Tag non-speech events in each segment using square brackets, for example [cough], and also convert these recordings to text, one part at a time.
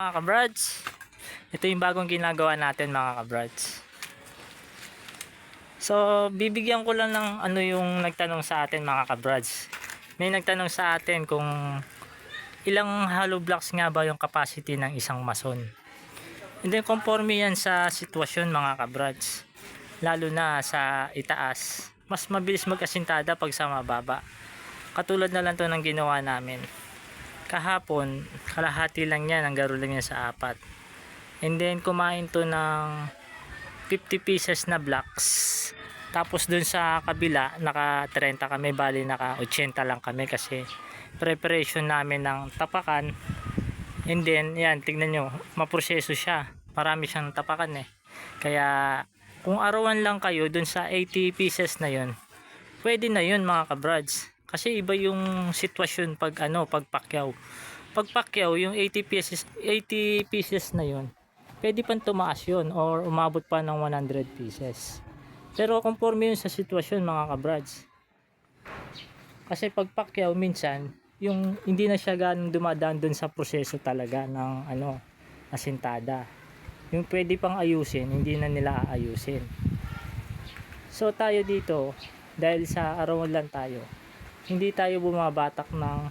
Mga kabrads, ito yung bagong ginagawa natin mga kabrads. So, bibigyan ko lang ng ano yung nagtanong sa atin mga kabrads. May nagtanong sa atin kung ilang hollow blocks nga ba yung capacity ng isang mason. And then, conforme yan sa sitwasyon mga kabrads. Lalo na sa itaas. Mas mabilis mag-asintada pag sa mababa. Katulad na lang to ng ginawa namin kahapon, kalahati lang yan, ang garo lang yan sa apat. And then, kumain to ng 50 pieces na blocks. Tapos dun sa kabila, naka 30 kami, bali naka 80 lang kami kasi preparation namin ng tapakan. And then, yan, tignan nyo, maproseso siya. Marami siyang tapakan eh. Kaya, kung arawan lang kayo dun sa 80 pieces na yun, pwede na yun mga kabrads. Kasi iba yung sitwasyon pag ano, pag pakyaw. Pag pakyaw, yung 80 pieces, 80 pieces na yun, pwede pang tumaas yun or umabot pa ng 100 pieces. Pero conforme yun sa sitwasyon mga kabrads. Kasi pag pakyaw minsan, yung hindi na siya ganun dumadaan dun sa proseso talaga ng ano, asintada. Yung pwede pang ayusin, hindi na nila aayusin. So tayo dito, dahil sa arawan lang tayo, hindi tayo bumabatak ng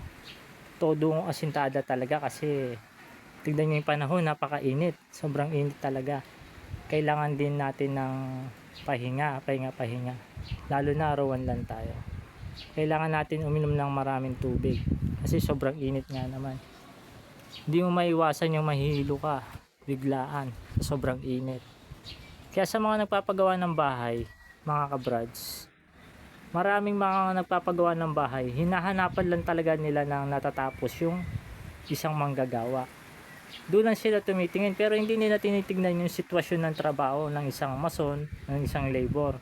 todong asintada talaga kasi tignan nyo yung panahon napakainit. Sobrang init talaga. Kailangan din natin ng pahinga pahinga pahinga. Lalo na arawan lang tayo. Kailangan natin uminom ng maraming tubig kasi sobrang init nga naman. Hindi mo maiwasan yung mahihilo ka biglaan sobrang init. Kaya sa mga nagpapagawa ng bahay mga kabrads maraming mga nagpapagawa ng bahay, hinahanapan lang talaga nila ng natatapos yung isang manggagawa. Doon lang sila tumitingin pero hindi nila tinitingnan yung sitwasyon ng trabaho ng isang mason, ng isang labor.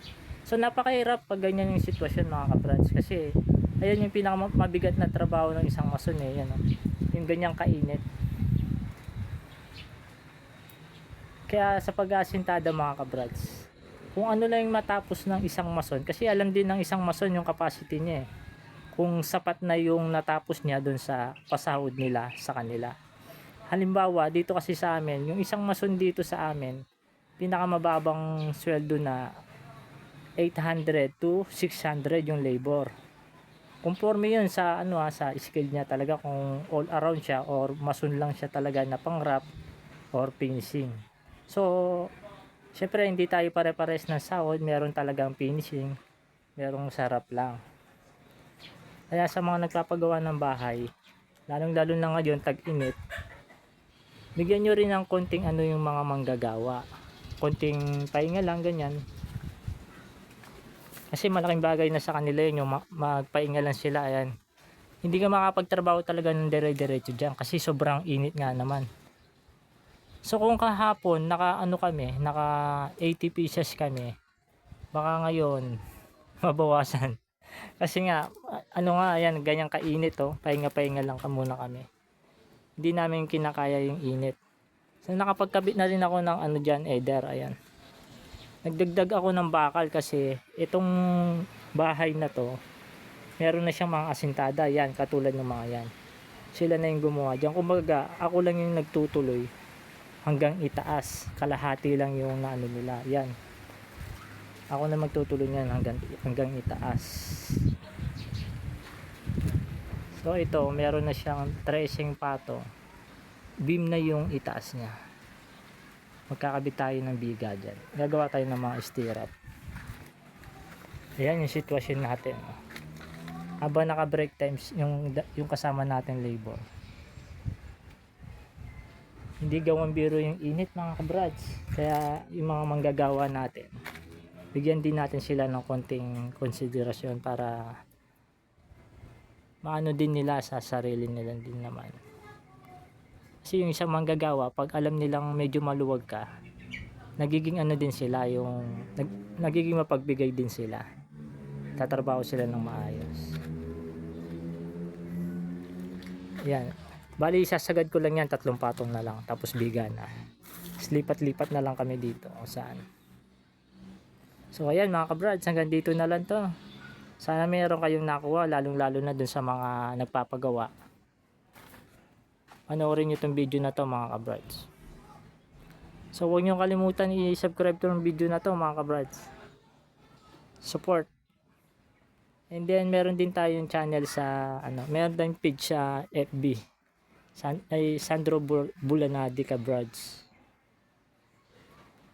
So napakahirap pag ganyan yung sitwasyon mga kabrads kasi ayan yung pinakamabigat na trabaho ng isang mason eh, yan, oh. yung ganyang kainit. Kaya sa pag-aasintada mga kabrads, kung ano lang yung matapos ng isang mason kasi alam din ng isang mason yung capacity niya eh. Kung sapat na yung natapos niya doon sa pasahod nila sa kanila. Halimbawa dito kasi sa amin yung isang mason dito sa amin pinakamababang sweldo na 800 to 600 yung labor. Conforme yun sa ano ha, sa skill niya talaga kung all around siya or mason lang siya talaga na pang wrap or finishing. So Siyempre, hindi tayo pare-pares ng sahod. Meron talagang finishing. Merong sarap lang. Kaya sa mga nagpapagawa ng bahay, lalong-lalo na ngayon, tag-init, bigyan nyo rin ng konting ano yung mga manggagawa. Konting pahinga lang, ganyan. Kasi malaking bagay na sa kanila yun, yung ma- magpahinga lang sila, ayan. Hindi ka makapagtrabaho talaga ng dire-diretso dyan kasi sobrang init nga naman. So kung kahapon naka ano kami, naka 80 pieces kami, baka ngayon [laughs] mabawasan. Kasi nga ano nga ayan ganyang kainit oh, pahinga-pahinga lang ka muna kami. Hindi namin kinakaya yung init. So nakapagkabit na rin ako ng ano diyan, eder, ayan. Nagdagdag ako ng bakal kasi itong bahay na to, meron na siyang mga asintada, yan, katulad ng mga yan. Sila na yung gumawa diyan. Kumbaga, ako lang yung nagtutuloy hanggang itaas. Kalahati lang yung naano nila. Yan. Ako na magtutuloy niyan hanggang, hanggang itaas. So ito meron na siyang tracing pato. Beam na yung itaas niya. Magkakabit tayo ng biga dyan. Gagawa tayo ng mga stirrup ayan yung sitwasyon natin. Habang naka break times yung, yung kasama natin labor hindi gawang biro yung init mga kabrads. Kaya yung mga manggagawa natin bigyan din natin sila ng konting konsiderasyon para maano din nila sa sarili nila din naman. Kasi yung isang manggagawa pag alam nilang medyo maluwag ka nagiging ano din sila yung nag, nagiging mapagbigay din sila. Tatrabaho sila ng maayos. Yan Bali, sasagad ko lang yan, tatlong patong na lang, tapos biga na. Lipat-lipat na lang kami dito, o saan. So, ayan mga kabrads, hanggang dito na lang to. Sana mayroon kayong nakuha, lalong-lalo na dun sa mga nagpapagawa. panoorin nyo itong video na to mga kabrads. So huwag nyo kalimutan i-subscribe to ng video na to mga kabrads. Support. And then meron din tayong channel sa ano, meron din page sa FB. San, ay Sandro Bul- Bulanadi Kabrads.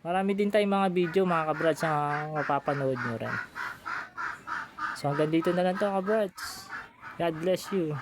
Marami din tayong mga video mga kabrads na mapapanood nyo rin. So hanggang dito na lang to kabrads. God bless you.